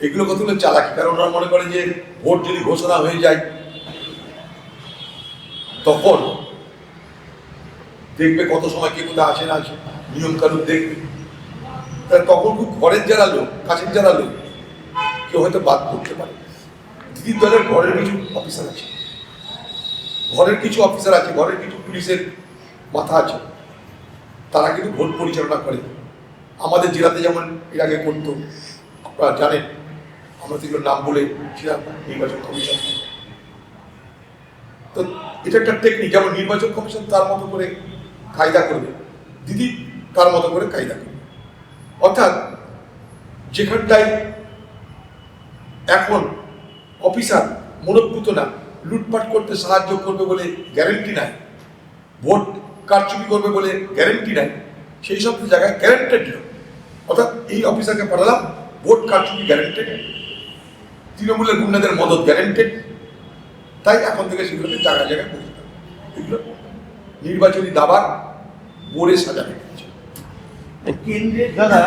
এগুলো কতগুলো চালাকি? কারণ ওরা মনে করে যে ভোট যদি ঘোষণা হয়ে যায়, তখন দেখবে কত সময় কে কোথায় আসে না আসে নিয়ম কানুন দেখবে। তখন খুব ঘরের যারা লোক, কাছের যারা লোক, কেউ হয়তো বাদ করতে পারে। দিদির দলের ঘরের কিছু অফিসার আছে। ঘরের কিছু অফিসার আছে, ঘরের কিছু পুলিশের মাথা আছে। তারা কিন্তু ভোট পরিচালনা করে। আমাদের জেলাতে যেমন এর আগে করতো, আপনারা জানেন। আমরা এগুলোর নাম বলে নির্বাচন কমিশন। তো এটা একটা টেকনিক যেমন নির্বাচন কমিশন তার মতো করে কায়দা করবে, দিদি তার মতো করে কায়দা করবে। অর্থাৎ যেখানটায় এখন অফিসার মনোভূত না, লুটপাট করতে সাহায্য করবে বলে গ্যারেন্টি নাই, ভোট কারচুপি করবে বলে গ্যারেন্টি নাই, সেই সব জায়গায় গ্যারেন্টেড অর্থাৎ এই অফিসারকে পাঠালাম, ভোট কারচুপি গ্যারেন্টেড তৃণমূলের গুন্ডাদের মদত গ্যারেন্টেড তাই এখন থেকে সেগুলোকে জায়গায় জায়গায় হবে। এগুলো নির্বাচনী দাবার বোর্ডে সাজানো হয়েছে কেন্দ্রের দাদা